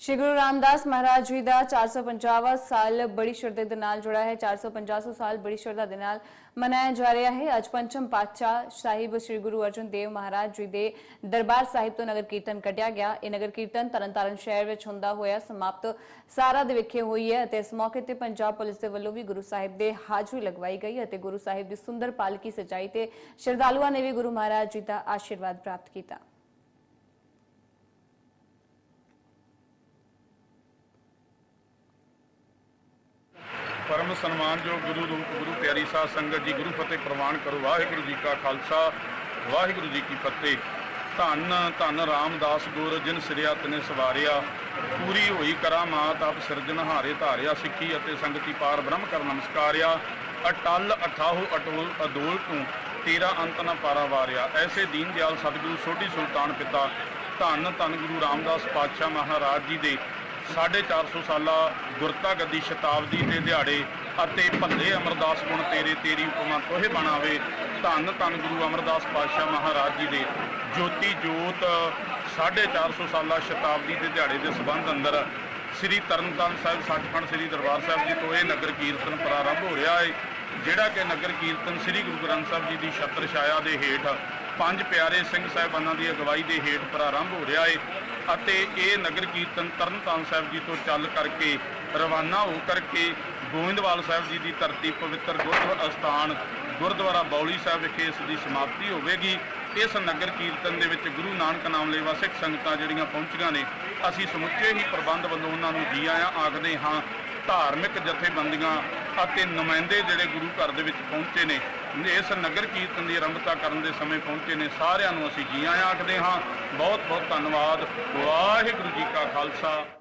ਸ਼੍ਰੀ ਗੁਰੂ ਰਾਮਦਾਸ ਮਹਾਰਾਜ ਜੀ ਦਾ 450ਵਾਂ ਸਾਲ ਬੜੀ ਸ਼ਰਧਾ ਦੇ ਨਾਲ ਜੁੜਾ ਹੈ 450 ਸਾਲ ਬੜੀ ਸ਼ਰਧਾ ਦੇ ਨਾਲ ਮਨਾਇਆ ਜਾ ਰਿਹਾ ਹੈ। ਅੱਜ ਪੰਚਮ ਪਾਤਸ਼ਾਹ ਸਾਹਿਬ ਸ਼੍ਰੀ ਗੁਰੂ ਅਰਜਨ ਦੇਵ ਮਹਾਰਾਜ ਜੀ ਦੇ ਦਰਬਾਰ ਸਾਹਿਬ ਤੋਂ ਨਗਰ ਕੀਰਤਨ ਕੱਢਿਆ ਗਿਆ। ਇਹ ਨਗਰ ਕੀਰਤਨ ਤਰਨਤਾਰਨ ਸ਼ਹਿਰ ਵਿੱਚ ਹੁੰਦਾ ਹੋਇਆ, ਸਮਾਪਤ ਸਾਰਾ ਦੇ ਵਿਖੇ ਹੋਈ ਹੈ ਅਤੇ ਇਸ ਮੌਕੇ ਤੇ ਪੰਜਾਬ ਪੁਲਿਸ ਦੇ ਵੱਲੋਂ ਵੀ ਗੁਰੂ ਸਾਹਿਬ ਦੇ ਹਾਜ਼ਰੀ ਲਗਵਾਈ ਗਈ ਅਤੇ ਗੁਰੂ ਸਾਹਿਬ ਦੀ ਸੁੰਦਰ ਪਾਲਕੀ ਸਜਾਈ ਤੇ ਸ਼ਰਧਾਲੂਆਂ ਨੇ ਵੀ ਗੁਰੂ ਮਹਾਰਾਜ ਜੀ ਦਾ ਆਸ਼ੀਰਵਾਦ ਪ੍ਰਾਪਤ ਕੀਤਾ। ਪਰਮ ਸਨਮਾਨਯੋਗ ਗੁਰੂ ਰੂਪ, ਗੁਰੂ ਪਿਆਰੀ ਸਾਧ ਸੰਗਤ ਜੀ, ਗੁਰੂ ਫਤਿਹ ਪ੍ਰਵਾਨ ਕਰੋ। ਵਾਹਿਗੁਰੂ ਜੀ ਕਾ ਖਾਲਸਾ, ਵਾਹਿਗੁਰੂ ਜੀ ਕੀ ਫਤਿਹ। ਧੰਨ ਧੰਨ ਰਾਮਦਾਸ ਗੁਰ, ਜਿਨ ਸਿਰਿਆ ਤਨੇ ਸਵਾਰਿਆ। ਪੂਰੀ ਹੋਈ ਕਰਾਮਾਤ ਆਪ ਸਿਰਜਣਹਾਰੇ ਧਾਰਿਆ ਸਿੱਖੀ ਅਤੇ ਸੰਗਤੀ ਪਾਰ ਬ੍ਰਹਮ ਕਰ ਨਮਸਕਾਰਿਆ। ਅਟਲ, ਅਠਾਹੂ, ਅਟੋਲ, ਅਦੋਲ ਤੂੰ ਤੇਰਾ ਅੰਤ ਨ ਪਾਰਾ ਵਾਰਿਆ। ਐਸੇ ਦੀਨ ਦਿਆਲ ਸਤਿਗੁਰੂ ਸੋਢੀ ਸੁਲਤਾਨ ਪਿਤਾ। ਧੰਨ ਧੰਨ ਗੁਰੂ ਰਾਮਦਾਸ ਪਾਤਸ਼ਾਹ ਮਹਾਰਾਜ ਜੀ ਦੇ 450 ਸਾਲਾ ਗੁਰਤਾ ਗੱਦੀ ਸ਼ਤਾਬਦੀ ਦੇ ਦਿਹਾੜੇ ਅਤੇ ਭੱਲੇ ਅਮਰਦਾਸ ਗੁਣ ਤੇਰੇ ਤੇਰੀ ਉਪਮਾ ਤੋਹੇ ਬਣਾਵੇ। ਧੰਨ ਧੰਨ ਗੁਰੂ ਅਮਰਦਾਸ ਪਾਤਸ਼ਾਹ ਮਹਾਰਾਜ ਜੀ ਦੇ। ਜੋਤੀ ਜੋਤ 450 ਸਾਲਾ ਸ਼ਤਾਬਦੀ ਦੇ ਦਿਹਾੜੇ ਦੇ ਸਬੰਧ ਅੰਦਰ ਸ੍ਰੀ ਤਰਨਤਾਰਨ ਸਾਹਿਬ ਸੱਚਖੰਡ ਸ੍ਰੀ ਦਰਬਾਰ ਸਾਹਿਬ ਜੀ ਤੋਂ ਇਹ ਨਗਰ ਕੀਰਤਨ ਪ੍ਰਾਰੰਭ ਹੋ ਰਿਹਾ ਹੈ ਜਿਹੜਾ ਕਿ ਨਗਰ ਕੀਰਤਨ ਸ੍ਰੀ ਗੁਰੂ ਗ੍ਰੰਥ ਸਾਹਿਬ ਜੀ ਦੀ ਛਤਰ ਛਾਇਆ ਦੇ ਹੇਠ ਪੰਜ ਪਿਆਰੇ ਸਿੰਘ ਸਾਹਿਬਾਨਾਂ ਦੀ ਅਗਵਾਈ ਦੇ ਹੇਠ ਪ੍ਰਾਰੰਭ ਹੋ ਰਿਹਾ ਹੈ ਅਤੇ ਇਹ ਨਗਰ ਕੀਰਤਨ ਤਰਨਤਾਰਨ ਸਾਹਿਬ ਜੀ ਤੋਂ ਚੱਲ ਕਰਕੇ ਰਵਾਨਾ ਹੋ ਕਰਕੇ ਗੋਇੰਦਵਾਲ ਸਾਹਿਬ ਜੀ ਦੀ ਧਰਤੀ ਪਵਿੱਤਰ ਗੁਰਦੁਆਰਾ ਅਸਥਾਨ ਗੁਰਦੁਆਰਾ ਬੌਲੀ ਸਾਹਿਬ ਵਿਖੇ ਇਸ ਦੀ ਸਮਾਪਤੀ ਹੋਵੇਗੀ। ਇਸ ਨਗਰ ਕੀਰਤਨ ਦੇ ਵਿੱਚ ਗੁਰੂ ਨਾਨਕ ਨਾਮ ਲੇਵਾ ਸਿੱਖ ਸੰਗਤਾਂ ਜਿਹੜੀਆਂ ਪਹੁੰਚੀਆਂ ਨੇ, ਅਸੀਂ ਸਮੁੱਚੇ ਹੀ ਪ੍ਰਬੰਧ ਵੱਲੋਂ ਉਹਨਾਂ ਨੂੰ ਜੀ ਆਇਆਂ, ਆਖਦੇ ਹਾਂ, ਧਾਰਮਿਕ ਜਥੇਬੰਦੀਆਂ ਅਤੇ ਨੁਮਾਇੰਦੇ ਜਿਹੜੇ ਗੁਰੂ ਘਰ ਦੇ ਵਿੱਚ ਪਹੁੰਚੇ ਨੇ, ਇਸ ਨਗਰ ਕੀਰਤਨ ਦੀ ਆਰੰਭਤਾ ਕਰਨ ਦੇ ਸਮੇਂ ਪਹੁੰਚੇ ਨੇ, ਸਾਰਿਆਂ ਨੂੰ ਅਸੀਂ ਜੀ ਆਇਆਂ ਆਖਦੇ ਹਾਂ ਬਹੁਤ ਬਹੁਤ ਧੰਨਵਾਦ, ਵਾਹਿਗੁਰੂ ਜੀ ਕਾ ਖਾਲਸਾ।